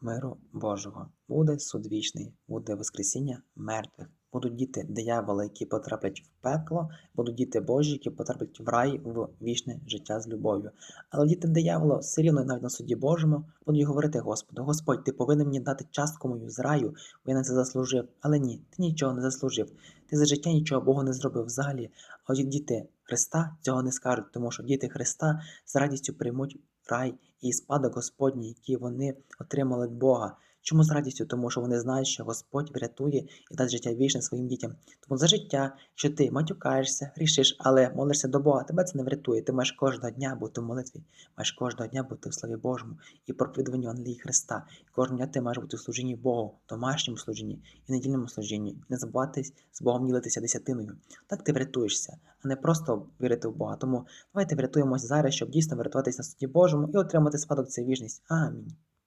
миру Божого. Буде суд вічний, буде Воскресіння мертвих. Будуть діти диявола, які потраплять в пекло, будуть діти Божі, які потраплять в рай в вічне життя з любов'ю. Але діти диявола все рівно навіть на суді Божому будуть говорити Господу: Господь, ти повинен мені дати частку мою з раю, бо я на це заслужив. Але ні, ти нічого не заслужив. Ти за життя нічого Богу не зробив взагалі. А діти Христа цього не скажуть, тому що діти Христа з радістю приймуть рай і спадок Господній, який вони отримали від Бога. Чому з радістю? Тому що вони знають, що Господь врятує і дасть життя вічне своїм дітям. Тому за життя, що ти матюкаєшся, грішиш, але молишся до Бога, тебе це не врятує. Ти маєш кожного дня бути в молитві, маєш кожного дня бути в славі Божому і проповідуванню Євангелії Христа. І кожного дня ти маєш бути в служінні Богу, домашньому служінні і недільному служінні. І не забуватись з Богом ділитися десятиною. Так ти врятуєшся, не просто вірити в Бога. Тому давайте врятуємося зараз, щоб дійсно врятуватися на суді Божому і отримати спадок це вічність. Амінь.